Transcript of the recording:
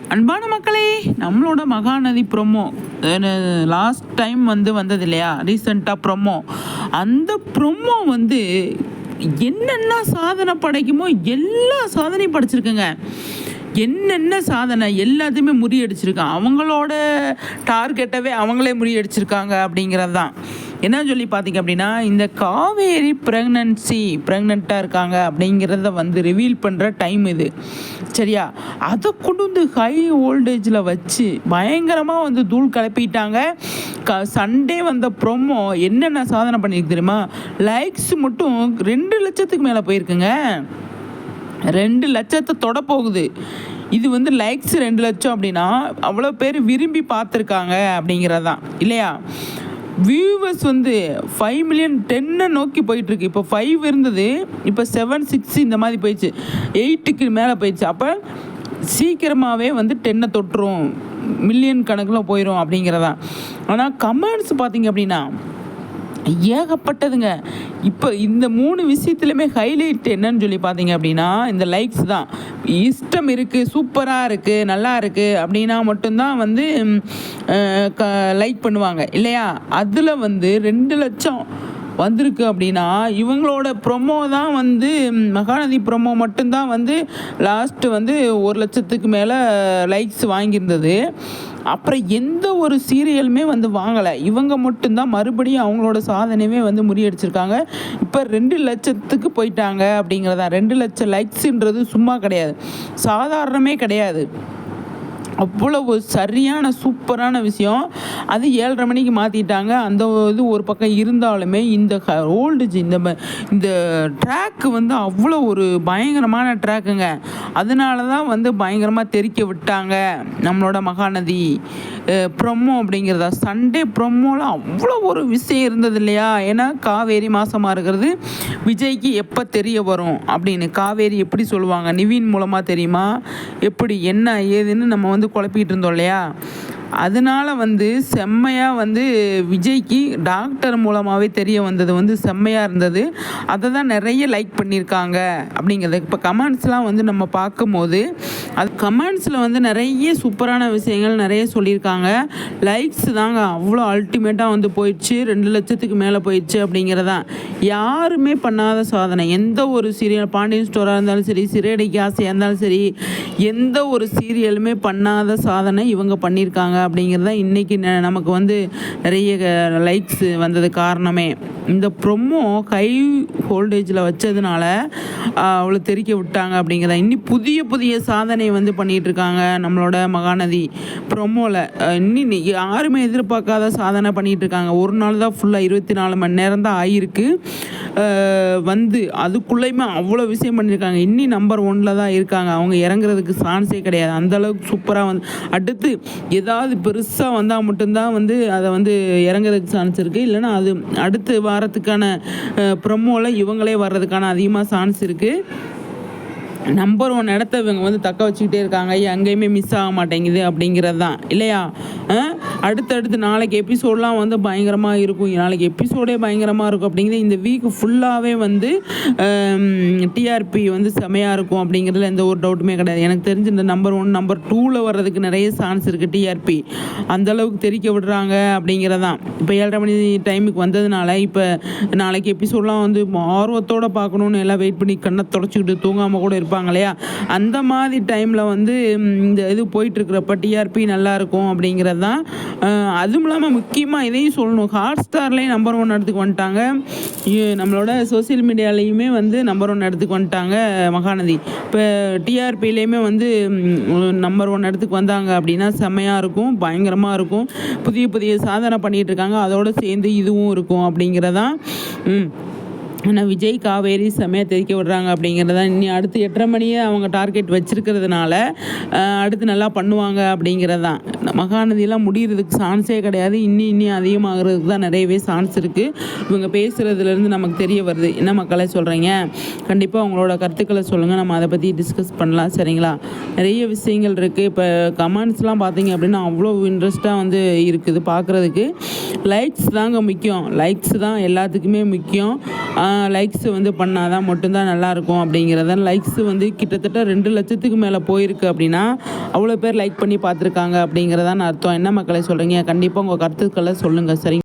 அன்பான மக்களே நம்மளோட மகாநதி ப்ரொமோ லாஸ்ட் டைம் வந்து வந்தது இல்லையா ரீசெண்டாக ப்ரொமோ அந்த ப்ரொமோ வந்து என்னென்ன சாதனை படைக்குமோ எல்லா சாதனையும் படைச்சிருக்குங்க. என்னென்ன சாதனை? எல்லாத்தையுமே முறியடிச்சிருக்கான் அவங்களோட டார்கெட்டவே அவங்களே முறியடிச்சிருக்காங்க அப்படிங்கிறது தான் என்ன சொல்லி பார்த்தீங்க அப்படின்னா இந்த காவேரி ப்ரெக்னன்சி ப்ரெக்னெண்ட்டாக இருக்காங்க அப்படிங்கிறத வந்து ரிவீல் பண்ணுற டைம் இது. சரியா? அதை கொண்டு வந்து ஹை ஓல்டேஜில் வச்சு பயங்கரமாக வந்து தூள் கிளப்பிட்டாங்க க சண்டே வந்த ப்ரொமோ என்னென்ன சாதனை பண்ணியிருக்கு தெரியுமா? லைக்ஸ் மட்டும் ரெண்டு லட்சத்துக்கு மேலே போயிருக்குங்க. ரெண்டு லட்சத்தை தொட போகுது. இது வந்து லைக்ஸ் ரெண்டு லட்சம் அப்படின்னா அவ்வளோ பேர் விரும்பி பார்த்துருக்காங்க அப்படிங்கிறது தான் இல்லையா? வியூவர்ஸ் வந்து ஃபைவ் மில்லியன் டென்னை நோக்கி போயிட்டுருக்கு. இப்போ ஃபைவ் இருந்தது இப்போ செவன் சிக்ஸ் இந்த மாதிரி போயிடுச்சு. எயிட்டுக்கு மேலே போயிடுச்சு. அப்போ சீக்கிரமாகவே வந்து டென்னை தொட்டுரும். மில்லியன் கணக்கில் போயிடும் அப்படிங்கிறதான். ஆனால் கமெண்ட்ஸ் பார்த்தீங்க அப்படின்னா ஏகப்பட்டதுங்க. இப்போ இந்த மூணு விஷயத்துலையுமே ஹைலைட் என்னன்னு சொல்லி பார்த்தீங்க அப்படின்னா இந்த லைக்ஸ் தான். இஷ்டம் இருக்குது சூப்பராக இருக்குது நல்லா இருக்குது அப்படின்னா மட்டும்தான் வந்து க லைக் பண்ணுவாங்க. இல்லையா? அதில் வந்து ரெண்டு லட்சம் வந்திருக்கு அப்படின்னா இவங்களோட ப்ரொமோ தான் வந்து மகாநதி ப்ரொமோ மட்டும்தான் வந்து லாஸ்ட்டு வந்து ஒரு லட்சத்துக்கு மேலே லைக்ஸ் வாங்கியிருந்தது. அப்புறம் எந்த ஒரு சீரியலுமே வந்து வாங்கலை. இவங்க மட்டும்தான் மறுபடியும் அவங்களோட சாதனையுமே வந்து முறியடிச்சிருக்காங்க. இப்போ ரெண்டு லட்சத்துக்கு போயிட்டாங்க அப்படிங்கிறதான் ரெண்டு லட்சம் லைக்ஸுன்றது சும்மா கிடையாது. சாதாரணமே கிடையாது. அவ்வளவு சரியான சூப்பரான விஷயம். அது ஏழரை மணிக்கு மாற்றிட்டாங்க அந்த இது ஒரு பக்கம் இருந்தாலுமே இந்த ஓல்டேஜ் இந்த இந்த ட்ராக்கு வந்து அவ்வளோ ஒரு பயங்கரமான ட்ராக்குங்க அதனால தான் வந்து பயங்கரமாக தெறிக்க விட்டாங்க நம்மளோட மகாநதி. ப்ரொமோ அப்படிங்கிறதா. சண்டே ப்ரொமோவில் அவ்வளோ ஒரு விஷயம் இருந்தது இல்லையா? ஏன்னா காவேரி மாதமாக இருக்கிறது. விஜய்க்கு எப்போ தெரிய வரும் அப்படின்னு. காவேரி எப்படி சொல்லுவாங்க? நிவின் மூலமாக தெரியுமா? எப்படி என்ன ஏதுன்னு நம்ம வந்து குழப்பிட்டு இருந்தோம் இல்லையா? அதனால வந்து செம்மையாக வந்து விஜய்க்கு டாக்டர் மூலமாகவே தெரிய வந்தது வந்து செம்மையாக இருந்தது. அதை தான் நிறைய லைக் பண்ணியிருக்காங்க அப்படிங்கிறது இப்போ கமெண்ட்ஸ்லாம் வந்து நம்ம பார்க்கும்போது அது கமெண்ட்ஸில் வந்து நிறைய சூப்பரான விஷயங்கள் நிறைய சொல்லியிருக்காங்க. லைக்ஸ் தாங்க அவ்வளோ அல்டிமேட்டாக வந்து போயிடுச்சு. ரெண்டு லட்சத்துக்கு மேலே போயிடுச்சு அப்படிங்கிறதான் யாருமே பண்ணாத சாதனை. எந்த ஒரு சீரியல் பாண்டியன் ஸ்டோராக இருந்தாலும் சரி சிறையடைக்கு ஆசையாக இருந்தாலும் சரி எந்த ஒரு சீரியலுமே பண்ணாத சாதனை இவங்க பண்ணியிருக்காங்க. அப்படிங்கிறது தான் இன்றைக்கி நமக்கு வந்து நிறைய லைக்ஸ் வந்தது காரணமே. இந்த ப்ரொமோ ஹை ஹோல்டேஜில் வச்சதுனால அவ்வளோ தெறிக்க விட்டாங்க அப்படிங்கிறத. இன்னி புதிய புதிய சாதனை வந்து பண்ணிகிட்ருக்காங்க இருக்காங்க நம்மளோட மகாநதி ப்ரொமோவில் இன்னி யாருமே எதிர்பார்க்காத சாதனை பண்ணிகிட்ருக்காங்க இருக்காங்க ஒரு நாள் தான் ஃபுல்லாக இருபத்தி நாலு மணி நேரம் தான் ஆகிருக்கு வந்து அதுக்குள்ளேயுமே அவ்வளோ விஷயம் பண்ணியிருக்காங்க இன்னி நம்பர் ஒன்ல தான் இருக்காங்க. அவங்க இறங்குறதுக்கு சான்ஸே கிடையாது. அந்தளவுக்கு சூப்பராக வந்து அடுத்து ஏதாவது பெருசாக வந்தால் மட்டும்தான் வந்து அதை வந்து இறங்குறதுக்கு சான்ஸ் இருக்குது இல்லைன்னா அது அடுத்து வாரத்துக்கான ப்ரொமோவில் இவங்களே வர்றதுக்கான அதிகமாக சான்ஸ் இருக்குது நம்பர் ஒன் இடத்த இவங்க வந்து தக்க வச்சுக்கிட்டே இருக்காங்க. எங்கேயுமே மிஸ் ஆக மாட்டேங்குது அப்படிங்கிறது தான். இல்லையா? அடுத்தடுத்து நாளைக்கு எபிசோட்லாம் வந்து பயங்கரமாக இருக்கும். நாளைக்கு எபிசோடே பயங்கரமாக இருக்கும் அப்படிங்கிறது இந்த வீக் ஃபுல்லாகவே வந்து டிஆர்பி வந்து செமையாக இருக்கும் அப்படிங்கிறதுல எந்த ஒரு டவுட்டுமே கிடையாது. எனக்கு தெரிஞ்சு இந்த நம்பர் ஒன் நம்பர் டூவில் வர்றதுக்கு நிறைய சான்ஸ் இருக்குது டிஆர்பி அளவுக்கு தெரிக்க விடுறாங்க அப்படிங்கிறதான் இப்போ ஏழரை மணி டைமுக்கு வந்ததுனால இப்போ நாளைக்கு எபிசோடெலாம் வந்து ஆர்வத்தோட பார்க்கணுன்னு எல்லாம் வெயிட் பண்ணி கண்ணை தொடச்சிக்கிட்டு தூங்காமல் கூட இருப்பாங்க. இருப்பாங்க இல்லையா? அந்த மாதிரி டைமில் வந்து இந்த இது போயிட்டுருக்கிறப்ப டிஆர்பி நல்லா இருக்கும் அப்படிங்கிறது தான் அதுவும் இல்லாமல் முக்கியமாக இதையும் சொல்லணும். ஹாட் ஸ்டார்லேயும் நம்பர் ஒன் இடத்துக்கு வந்துட்டாங்க. நம்மளோட சோஷியல் மீடியாலேயுமே வந்து நம்பர் ஒன் இடத்துக்கு வந்துட்டாங்க மகாநதி. இப்போ டிஆர்பிலேயுமே வந்து நம்பர் ஒன் இடத்துக்கு வந்தாங்க அப்படின்னா செம்மையாக இருக்கும் பயங்கரமாக இருக்கும். புதிய புதிய சாதனை பண்ணிகிட்டு இருக்காங்க அதோடு சேர்ந்து இதுவும் இருக்கும் அப்படிங்கிறதான் ம். ஆனால் விஜய் காவேரி செம்மையாக தெரிக்க விடுறாங்க அப்படிங்கிறத இனி அடுத்து எட்டரை மணியே அவங்க டார்கெட் வச்சுருக்கிறதுனால அடுத்து நல்லா பண்ணுவாங்க அப்படிங்கிறது தான் மகாநதியெல்லாம் முடிகிறதுக்கு சான்ஸே கிடையாது. இன்னி இன்னி அதிகமாகிறதுக்கு தான் நிறையவே சான்ஸ் இருக்குது இவங்க பேசுகிறதுலேருந்து நமக்கு தெரிய வருது. என்ன மக்களை சொல்கிறீங்க கண்டிப்பாக அவங்களோட கருத்துக்களை சொல்லுங்கள் நம்ம அதை பற்றி டிஸ்கஸ் பண்ணலாம். சரிங்களா? நிறைய விஷயங்கள் இருக்குது இப்போ கமெண்ட்ஸ்லாம் பார்த்தீங்க அப்படின்னா அவ்வளோ இன்ட்ரெஸ்ட்டாக வந்து இருக்குது பார்க்குறதுக்கு. லைக்ஸ் தாங்க முக்கியம். லைக்ஸ் தான் எல்லாத்துக்குமே முக்கியம். லைக்ஸ் வந்து பண்ணாதான் மட்டும்தான் நல்லாயிருக்கும் அப்படிங்கிறத லைக்ஸ் வந்து கிட்டத்தட்ட ரெண்டு லட்சத்துக்கு மேலே போயிருக்கு அப்படின்னா அவ்வளோ பேர் லைக் பண்ணி பார்த்துருக்காங்க அப்படிங்கிறதான் அர்த்தம். என்ன மக்களை சொல்கிறீங்க கண்டிப்பாக உங்கள் கருத்துக்களை சொல்லுங்கள் சரி